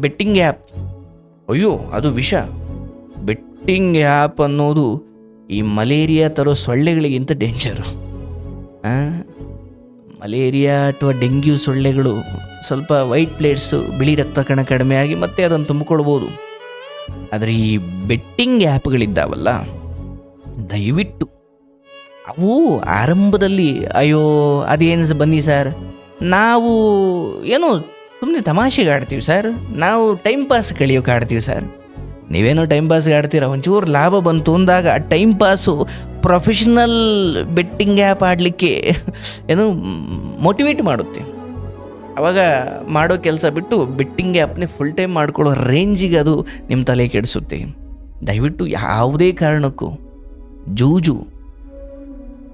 Betting app ಅಯ್ಯೋ, ಅದು ವಿಷ. ಬೆಟ್ಟಿಂಗ್ ಆ್ಯಪ್ ಅನ್ನೋದು ಈ ಮಲೇರಿಯಾ ತರೋ ಸೊಳ್ಳೆಗಳಿಗಿಂತ ಡೇಂಜರು ಮಲೇರಿಯಾ ಅಥವಾ ಡೆಂಗ್ಯೂ ಸೊಳ್ಳೆಗಳು ಸ್ವಲ್ಪ ವೈಟ್ ಪ್ಲೇಟ್ಸು ಬಿಳಿ ರಕ್ತ ಕಣ ಕಡಿಮೆ ಆಗಿ ಮತ್ತೆ ಅದನ್ನು ತುಂಬಿಕೊಳ್ಬೋದು. ಆದರೆ ಈ ಬೆಟ್ಟಿಂಗ್ ಆ್ಯಪ್ಗಳಿದ್ದಾವಲ್ಲ ದಯವಿಟ್ಟು. ಅವು ಆರಂಭದಲ್ಲಿ, ಅಯ್ಯೋ, ಅದೇನು ಬನ್ನಿ ಸರ್? ನಾವು, ಏನೋ ಸುಮ್ಮನೆ ತಮಾಷೆಗೆ ಆಡ್ತೀವಿ ಸರ್. ನಾವು ಟೈಮ್ ಪಾಸ್ ಕಳಿಯೋಕೆ ಆಡ್ತೀವಿ ಸರ್. ನೀವೇನೋ ಟೈಮ್ ಪಾಸ್ಗೆ ಆಡ್ತೀರ? ಒಂಚೂರು ಲಾಭ ಬಂತು ಅಂದಾಗ ಆ time pass professional betting app ಆಡಲಿಕ್ಕೆ ಏನು ಮೋಟಿವೇಟ್ ಮಾಡುತ್ತೆ. ಅವಾಗ ಮಾಡೋ ಕೆಲಸ ಬಿಟ್ಟು ಬೆಟ್ಟಿಂಗ್ ಆ್ಯಪ್ನೇ ಫುಲ್ ಟೈಮ್ ಮಾಡ್ಕೊಳ್ಳೋ ರೇಂಜಿಗೆ ಅದು ನಿಮ್ಮ ತಲೆ ಕೆಡಿಸುತ್ತೆ. ದಯವಿಟ್ಟು ಯಾವುದೇ ಕಾರಣಕ್ಕೂ ಜೂಜು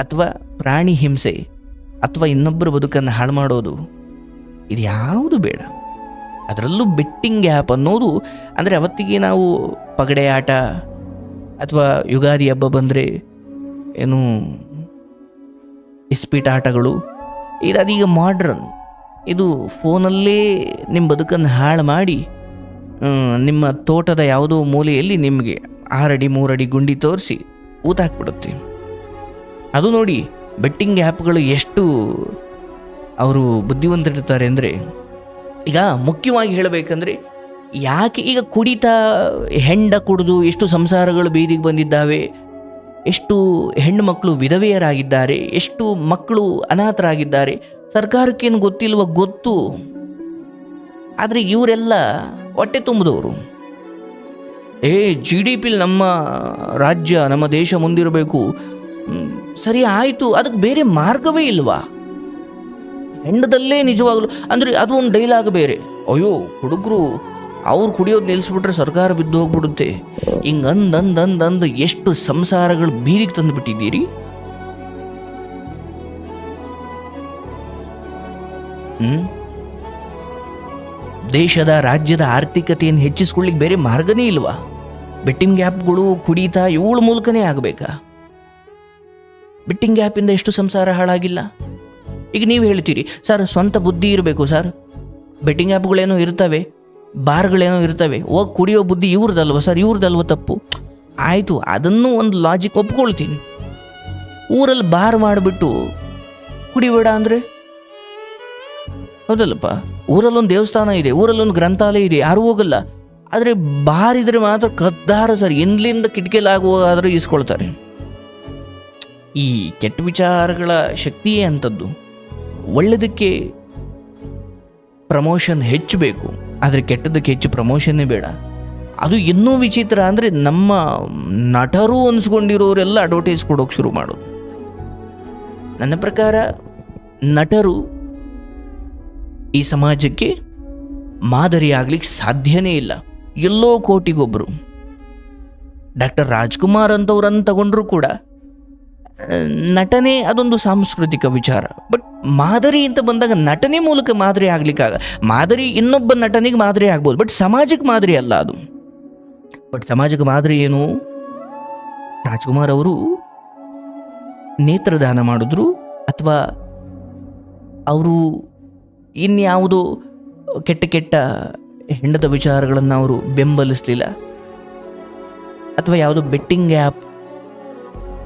ಅಥವಾ ಪ್ರಾಣಿ ಹಿಂಸೆ ಅಥವಾ ಇನ್ನೊಬ್ಬರ ಬದುಕನ್ನು ಹಾಳು ಮಾಡೋದು ಇದು ಯಾವುದು ಬೇಡ. ಅದರಲ್ಲೂ ಬೆಟ್ಟಿಂಗ್ ಆ್ಯಪ್ ಅನ್ನೋದು, ಅಂದರೆ ಅವತ್ತಿಗೆ ನಾವು ಪಗಡೆ ಆಟ ಅಥವಾ ಯುಗಾದಿ ಹಬ್ಬ ಬಂದರೆ ಏನು ಇಸ್ಪೀಟ್ ಆಟಗಳು, ಇದು ಅದೀಗ ಮಾಡ್ರನ್ ಇದು ಫೋನಲ್ಲೇ ನಿಮ್ಮ ಬದುಕನ್ನು ಹಾಳು ಮಾಡಿ ನಿಮ್ಮ ತೋಟದ ಯಾವುದೋ ಮೂಲೆಯಲ್ಲಿ ನಿಮಗೆ ಆರಡಿ ಮೂರಡಿ ಗುಂಡಿ ತೋರಿಸಿ ಊತ ಹಾಕ್ಬಿಡುತ್ತೆ. ಅದು ನೋಡಿ ಬೆಟ್ಟಿಂಗ್ ಆ್ಯಪ್ಗಳು ಎಷ್ಟು ಅವರು ಬುದ್ಧಿವಂತರಿರ್ತಾರೆ ಅಂದರೆ ಈಗ ಮುಖ್ಯವಾಗಿ ಹೇಳಬೇಕಂದ್ರೆ ಯಾಕೆ ಈಗ ಕುಡಿತಾ ಹೆಂಡ ಕುಡಿದು ಎಷ್ಟು ಸಂಸಾರಗಳು ಬೀದಿಗೆ ಬಂದಿದ್ದಾವೆ, ಎಷ್ಟು ಹೆಣ್ಣು ಮಕ್ಕಳು ವಿಧವೆಯರಾಗಿದ್ದಾರೆ, ಎಷ್ಟು ಮಕ್ಕಳು ಅನಾಥರಾಗಿದ್ದಾರೆ ಸರ್ಕಾರಕ್ಕೇನು ಗೊತ್ತಿಲ್ವ? ಗೊತ್ತು. ಆದರೆ ಇವರೆಲ್ಲ ಹೊಟ್ಟೆ ತುಂಬಿದವರು. ಏ ಜಿ ಡಿ ಪಿಲಿ ನಮ್ಮ ರಾಜ್ಯ, ನಮ್ಮ ದೇಶ ಮುಂದಿರಬೇಕು. ಸರಿ ಆಯಿತು, ಅದಕ್ಕೆ ಬೇರೆ ಮಾರ್ಗವೇ ಇಲ್ವಾ? ಹೆಂಡದಲ್ಲೇ ನಿಜವಾಗ್ಲು, ಅಂದರೆ ಅದು ಒಂದು ಡೈಲಾಗ್ ಬೇರೆ. ಅಯ್ಯೋ, ಹುಡುಗರು, ಅವ್ರು ಕುಡಿಯೋದು ನಿಲ್ಲಿಸ್ಬಿಟ್ರೆ ಸರ್ಕಾರ ಬಿದ್ದು ಹೋಗ್ಬಿಡುತ್ತೆ. ಹಿಂಗೆ ಅಂದಂದಂದಂದು ಅಂದ್ ಅಂದ್ ಅಂದ್ ಎಷ್ಟು ಸಂಸಾರಗಳು ಬೀದಿಗೆ ತಂದುಬಿಟ್ಟಿದ್ದೀರಿ? ಹ್ಞೂ ದೇಶದ, ರಾಜ್ಯದ ಆರ್ಥಿಕತೆಯನ್ನು ಹೆಚ್ಚಿಸ್ಕೊಳ್ಳಿಕ್ಕೆ ಬೇರೆ ಮಾರ್ಗನೇ ಇಲ್ವಾ? ಬೆಟ್ಟಿಂಗ್ ಆ್ಯಪ್ಗಳು ಕುಡಿತಾ ಇವಳ ಮೂಲಕನೇ ಆಗಬೇಕಾ? ಬೆಟ್ಟಿಂಗ್ ಆ್ಯಪಿಂದ ಎಷ್ಟು ಸಂಸಾರ ಹಾಳಾಗಿಲ್ಲ? ಈಗ ನೀವು ಹೇಳ್ತೀರಿ, ಸರ್, ಸ್ವಂತ ಬುದ್ಧಿ ಇರಬೇಕು, ಸರ್. ಬೆಟ್ಟಿಂಗ್ ಆ್ಯಪ್ಗಳೇನೋ ಇರ್ತವೆ, ಬಾರ್ಗಳೇನೋ ಇರ್ತವೆ. ಹೋಗಿ ಕುಡಿಯೋ ಬುದ್ಧಿ ಇವ್ರದಲ್ವ, ಸರ್? ಇವ್ರದಲ್ವ ತಪ್ಪು? ಆಯಿತು, ಅದನ್ನು ಒಂದು ಲಾಜಿಕ್ ಒಪ್ಕೊಳ್ತೀನಿ. ಊರಲ್ಲಿ ಬಾರ್ ಮಾಡಿಬಿಟ್ಟು ಕುಡಿಬೇಡ ಅಂದರೆ? ಹೌದಲ್ಲಪ್ಪ, ಊರಲ್ಲೊಂದು ದೇವಸ್ಥಾನ ಇದೆ, ಊರಲ್ಲೊಂದು ಗ್ರಂಥಾಲಯ ಇದೆ, ಯಾರೂ ಹೋಗಲ್ಲ. ಆದರೆ ಬಾರ್ ಇದ್ರೆ ಮಾತ್ರ ಕದ್ದಾರ ಸರ್. ಎಂದ್ಲಿಂದ ಕಿಟಕಿಲಾಗುವಾದರೂ ಈಸ್ಕೊಳ್ತಾರೆ. ಈ ಕೆಟ್ಟ ವಿಚಾರಗಳ ಶಕ್ತಿಯೇ ಅಂಥದ್ದು ಒಳ್ಳೆಯದಕ್ಕೆ ಪ್ರಮೋಷನ್ ಹೆಚ್ಚು ಬೇಕು ಆದರೆ ಕೆಟ್ಟದಕ್ಕೆ ಹೆಚ್ಚು ಪ್ರಮೋಷನ್ನೇ ಬೇಡ. ಅದು ಇನ್ನೂ ವಿಚಿತ್ರ ಅಂದರೆ ನಮ್ಮ ನಟರು ಅನ್ಸ್ಕೊಂಡಿರೋರೆಲ್ಲ ಅಡ್ವರ್ಟೈಸ್ ಕೊಡೋಕೆ ಶುರು ಮಾಡೋದು. ನನ್ನ ಪ್ರಕಾರ ನಟರು ಈ ಸಮಾಜಕ್ಕೆ ಮಾದರಿ ಆಗ್ಲಿಕ್ಕೆ ಸಾಧ್ಯನೇ ಇಲ್ಲ. ಎಲ್ಲೋ ಕೋಟಿಗೊಬ್ಬರು ಡಾಕ್ಟರ್ ರಾಜ್ಕುಮಾರ್ ಅಂತವ್ರನ್ನು ತಗೊಂಡ್ರು ಕೂಡ ನಟನೆ ಅದೊಂದು ಸಾಂಸ್ಕೃತಿಕ ವಿಚಾರ. ಬಟ್ ಮಾದರಿ ಅಂತ ಬಂದಾಗ ನಟನೆ ಮೂಲಕ ಮಾದರಿ ಆಗ್ಲಿಕ್ಕಾಗ, ಮಾದರಿ ಇನ್ನೊಬ್ಬ ನಟನಿಗೆ ಮಾದರಿ ಆಗ್ಬೋದು. ಬಟ್ ಸಮಾಜಕ್ಕೆ ಮಾದರಿ ಅಲ್ಲ ಅದು. ಬಟ್ ಸಮಾಜಕ್ಕೆ ಮಾದರಿ ಏನು? ರಾಜ್ಕುಮಾರ್ ಅವರು ನೇತ್ರದಾನ ಮಾಡಿದ್ರು, ಅಥವಾ ಅವರು ಇನ್ಯಾವುದೋ ಕೆಟ್ಟ ಕೆಟ್ಟ ಹೆಂಡದ ವಿಚಾರಗಳನ್ನು ಅವರು ಬೆಂಬಲಿಸಲಿಲ್ಲ. ಅಥವಾ ಯಾವುದೋ ಬೆಟ್ಟಿಂಗ್ ಆ್ಯಪ್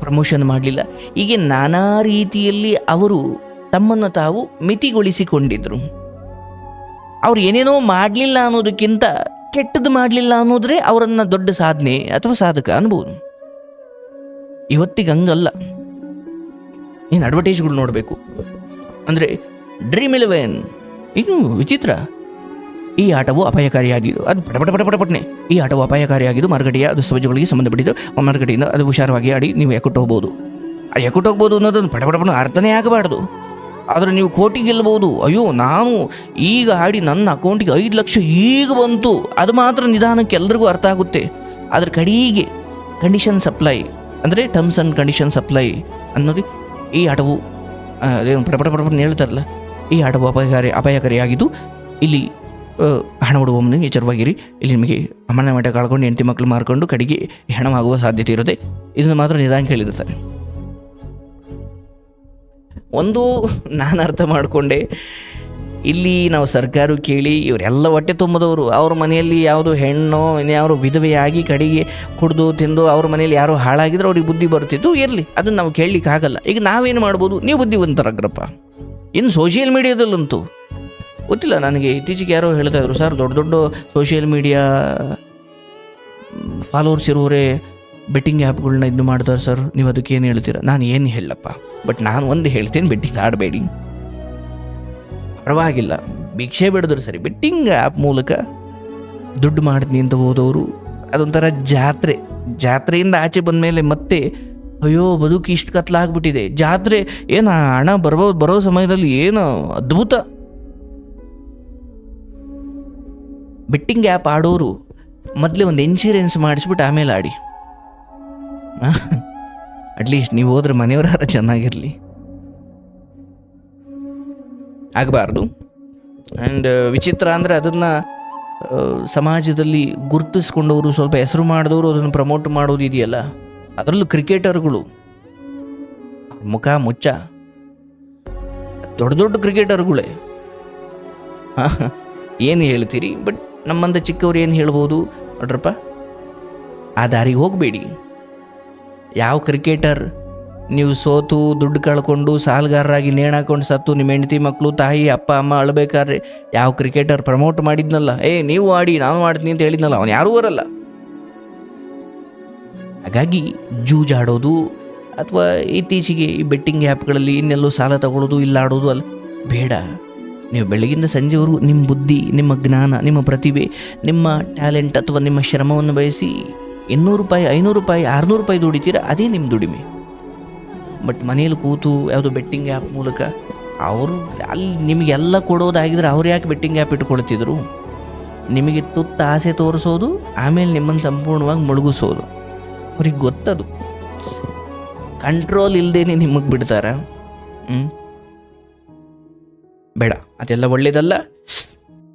ಪ್ರಮೋಷನ್ ಮಾಡಲಿಲ್ಲ. ಹೀಗೆ ನಾನಾ ರೀತಿಯಲ್ಲಿ ಅವರು ತಮ್ಮನ್ನು ತಾವು ಮಿತಿಗೊಳಿಸಿಕೊಂಡಿದ್ರು. ಅವ್ರು ಏನೇನೋ ಮಾಡಲಿಲ್ಲ ಅನ್ನೋದಕ್ಕಿಂತ ಕೆಟ್ಟದ್ದು ಮಾಡಲಿಲ್ಲ ಅನ್ನೋದ್ರೆ ಅವರನ್ನು ದೊಡ್ಡ ಸಾಧನೆ ಅಥವಾ ಸಾಧಕ ಅನ್ಬೋದು. ಇವತ್ತಿಗೆ ಹಂಗಲ್ಲ. ನೀನು ಅಡ್ವರ್ಟೈಸ್ಗಳು ನೋಡಬೇಕು? ಅಂದರೆ ಡ್ರೀಮ್ ಇಲೆವೆನ್ ಇನ್ನು ವಿಚಿತ್ರ. ಈ ಆಟವು ಅಪಾಯಕಾರಿಯಾಗಿದ್ದು, ಅದು ಪಟ ಪಟ ಪಟ ಈ ಆಟವು ಅಪಾಯಕಾರಿಯಾಗಿದ್ದು ಮಾರುಕಟ್ಟೆಯ ಅದು ಸಮಾಜಗಳಿಗೆ ಸಂಬಂಧಪಟ್ಟಿದ್ದು ಮಾರುಕಟ್ಟೆಯಿಂದ ಅದು ಹುಷಾರವಾಗಿ ಆಡಿ ನೀವು ಎಕ್ಕಟ್ಟು ಹೋಗ್ಬೋದು. ಆ ಎಕ್ಕಟ್ಟು ಹೋಗ್ಬೋದು ಅನ್ನೋದನ್ನು ಪಟ ಪಟ ಪಟ ಅರ್ಥನೇ ಆಗಬಾರ್ದು. ಆದರೆ ನೀವು ಕೋಟಿ ಗೆಲ್ಲಬಹುದು ಅಯ್ಯೋ, ನಾನು ಈಗ ಆಡಿ ನನ್ನ ಅಕೌಂಟಿಗೆ ಐದು ಲಕ್ಷ ಈಗ ಬಂತು. ಅದು ಮಾತ್ರ ನಿಧಾನಕ್ಕೆ ಎಲ್ಲರಿಗೂ ಅರ್ಥ ಆಗುತ್ತೆ. ಅದರ ಕಡೆಗೆ ಕಂಡೀಷನ್ ಸಪ್ಲೈ ಅಂದರೆ ಟರ್ಮ್ಸ್ ಆ್ಯಂಡ್ ಕಂಡೀಷನ್ ಸಪ್ಲೈ ಅನ್ನೋದು ಈ ಆಟವು ಅದೇನು ಪಟ ಪಟ ಪಟ ಪಟ ಹೇಳ್ತಾರಲ್ಲ, ಈ ಆಟವು ಅಪಾಯಕಾರಿ, ಅಪಾಯಕಾರಿಯಾಗಿದ್ದು ಇಲ್ಲಿ ಹಣ ಮುಂದೆ ಎಚ್ಚರವಾಗಿರಿ ಇಲ್ಲಿ ನಿಮಗೆ ಅಮ್ಮನ ಮಠ ಕಳ್ಕೊಂಡು ಹೆಂಡತಿ ಮಕ್ಕಳು ಮಾರ್ಕೊಂಡು ಕಡೆಗೆ ಹೆಣವಾಗುವ ಸಾಧ್ಯತೆ ಇರುತ್ತೆ. ಇದನ್ನು ಮಾತ್ರ ನಿಧಾನ ಹೇಳಿರ್ತಾರೆ ಒಂದು ನಾನು ಅರ್ಥ ಮಾಡಿಕೊಂಡೆ, ಇಲ್ಲಿ ನಾವು ಸರ್ಕಾರ ಕೇಳಿ ಇವರೆಲ್ಲ ಹೊಟ್ಟೆ ತುಂಬದವರು. ಅವ್ರ ಮನೆಯಲ್ಲಿ ಯಾವುದು ಹೆಣ್ಣು ಇನ್ಯಾರು ವಿಧವೆಯಾಗಿ ಕಡೆಗೆ ಕುಡಿದು ತಿಂದು ಅವ್ರ ಮನೆಯಲ್ಲಿ ಯಾರು ಹಾಳಾಗಿದ್ರೆ ಅವ್ರಿಗೆ ಬುದ್ಧಿ ಬರ್ತಿತ್ತು, ಇರಲಿ. ಅದನ್ನು ನಾವು ಕೇಳಲಿಕ್ಕೆ ಆಗಲ್ಲ ಈಗ ನಾವೇನು ಮಾಡ್ಬೋದು? ನೀವು ಬುದ್ಧಿವಂತರಾಗ್ರಪ್ಪ. ಇನ್ನು ಸೋಷಿಯಲ್ ಮೀಡಿಯಾದಲ್ಲಂತೂ ಗೊತ್ತಿಲ್ಲ ನನಗೆ. ಇತ್ತೀಚೆಗೆ ಯಾರೋ ಹೇಳ್ತಾ ಇದ್ರು, ಸರ್ ದೊಡ್ಡ ದೊಡ್ಡ ಸೋಷಿಯಲ್ ಮೀಡಿಯಾ ಫಾಲೋವರ್ಸ್ ಇರೋರೇ ಬೆಟ್ಟಿಂಗ್ ಆ್ಯಪ್ಗಳನ್ನ ಇದು ಮಾಡ್ತಾರೆ ಸರ್ ನೀವು ಅದಕ್ಕೆ ಏನು ಹೇಳ್ತೀರಾ? ನಾನು ಏನು ಹೇಳಪ್ಪ ಬಟ್ ನಾನು ಒಂದು ಹೇಳ್ತೀನಿ ಬೆಟ್ಟಿಂಗ್ ಆಡಬೇಡಿ. ಪರವಾಗಿಲ್ಲ. ಭಿಕ್ಷೆ ಬಿಡಿದ್ರು ಸರಿ. ಬೆಟ್ಟಿಂಗ್ ಆ್ಯಪ್ ಮೂಲಕ ದುಡ್ಡು ಮಾಡ್ತೀನಿ ಅಂತ ಹೋದವರು, ಅದೊಂಥರ ಜಾತ್ರೆ. ಜಾತ್ರೆಯಿಂದ ಆಚೆ ಬಂದ ಮೇಲೆ ಮತ್ತೆ, ಅಯ್ಯೋ ಬದುಕು ಇಷ್ಟು ಕತ್ಲಾಗ್ಬಿಟ್ಟಿದೆ. ಜಾತ್ರೆ, ಏನು ಹಣ ಬರೋ ಬರೋ ಸಮಯದಲ್ಲಿ ಏನು ಅದ್ಭುತ. ಬೆಟ್ಟಿಂಗ್ ಆ್ಯಪ್ ಆಡೋರು ಮೊದಲೇ ಒಂದು ಇನ್ಶೂರೆನ್ಸ್ ಮಾಡಿಸ್ಬಿಟ್ಟು ಆಮೇಲೆ ಆಡಿ. ಅಟ್ಲೀಸ್ಟ್ ನೀವು ಹೋದ್ರೆ ಮನೆಯವರಾರ ಚೆನ್ನಾಗಿರಲಿ. ಆಗಬಾರ್ದು. ಆ್ಯಂಡ್ ವಿಚಿತ್ರ ಅಂದರೆ ಅದನ್ನು ಸಮಾಜದಲ್ಲಿ ಗುರುತಿಸ್ಕೊಂಡವರು, ಸ್ವಲ್ಪ ಹೆಸರು ಮಾಡಿದವರು, ಅದನ್ನು ಪ್ರಮೋಟ್ ಮಾಡೋದು ಇದೆಯಲ್ಲ, ಅದರಲ್ಲೂ ಕ್ರಿಕೆಟರ್ಗಳು ಮುಖ, ಮುಚ್ಚ. ದೊಡ್ಡ ದೊಡ್ಡ ಕ್ರಿಕೆಟರ್ಗಳೇ ಏನು ಹೇಳ್ತೀರಿ? ಬಟ್ ನಮ್ಮಂದ ಚಿಕ್ಕವ್ರು ಏನು ಹೇಳ್ಬೋದು ನೋಡ್ರಪ್ಪ? ಆ ದಾರಿಗೆ ಹೋಗಬೇಡಿ. ಯಾವ ಕ್ರಿಕೆಟರ್ ನೀವು ಸೋತು, ದುಡ್ಡು ಕಳ್ಕೊಂಡು, ಸಾಲಗಾರರಾಗಿ ನೇಣಾಕೊಂಡು ಸತ್ತು, ನಿಮ್ಮ ಹೆಂಡತಿ ಮಕ್ಕಳು ತಾಯಿ, ಅಪ್ಪ, ಅಮ್ಮ ಅಳಬೇಕಾದ್ರೆ ಯಾವ ಕ್ರಿಕೆಟರ್ ಪ್ರಮೋಟ್ ಮಾಡಿದ್ನಲ್ಲ? ಏ, ನೀವು ಆಡಿ, ನಾನು ಮಾಡ್ತೀನಿ ಅಂತ ಹೇಳಿದ್ನಲ್ಲ, ಅವನು ಯಾರೂ ಬರಲ್ಲ. ಹಾಗಾಗಿ ಜೂಜಾಡೋದು ಅಥವಾ ಇತ್ತೀಚೆಗೆ ಈ ಬೆಟ್ಟಿಂಗ್ ಆ್ಯಪ್ಗಳಲ್ಲಿ ಇನ್ನೆಲ್ಲೋ ಸಾಲ ತಗೊಳ್ಳೋದು ಇಲ್ಲ ಆಡೋದು ಅಲ್ಲ, ಬೇಡ. ನೀವು ಬೆಳಗಿಂದ ಸಂಜೆವರೆಗೂ ನಿಮ್ಮ ಬುದ್ಧಿ, ನಿಮ್ಮ ಜ್ಞಾನ, ನಿಮ್ಮ ಪ್ರತಿಭೆ, ನಿಮ್ಮ ಟ್ಯಾಲೆಂಟ್ ಅಥವಾ ನಿಮ್ಮ ಶ್ರಮವನ್ನು ಬಯಸಿ ಇನ್ನೂರು ರೂಪಾಯಿ, ಐನೂರು ರೂಪಾಯಿ, ಆರುನೂರು ರೂಪಾಯಿ ದುಡಿತೀರ? ಅದೇ ನಿಮ್ಮ ದುಡಿಮೆ. ಬಟ್ ಮನೇಲಿ ಕೂತು ಯಾವುದೋ ಬೆಟ್ಟಿಂಗ್ ಆ್ಯಪ್ ಮೂಲಕ ಅವರು ಅಲ್ಲಿ ನಿಮಗೆಲ್ಲ ಕೊಡೋದಾಗಿದ್ರೆ ಅವ್ರು ಯಾಕೆ ಬೆಟ್ಟಿಂಗ್ ಆ್ಯಪ್ ಇಟ್ಕೊಳ್ತಿದ್ರು? ನಿಮಗೆ ತುತ್ತ ಆಸೆ ತೋರಿಸೋದು, ಆಮೇಲೆ ನಿಮ್ಮನ್ನು ಸಂಪೂರ್ಣವಾಗಿ ಮುಳುಗಿಸೋದು. ಅವ್ರಿಗೆ ಗೊತ್ತದು. ಕಂಟ್ರೋಲ್ ಇಲ್ಲದೇನೆ ನಿಮಗೆ ಬಿಡ್ತಾರೆ? ಹ್ಞೂ ಬೇಡ. ಅದೆಲ್ಲ ಒಳ್ಳೆಯದಲ್ಲ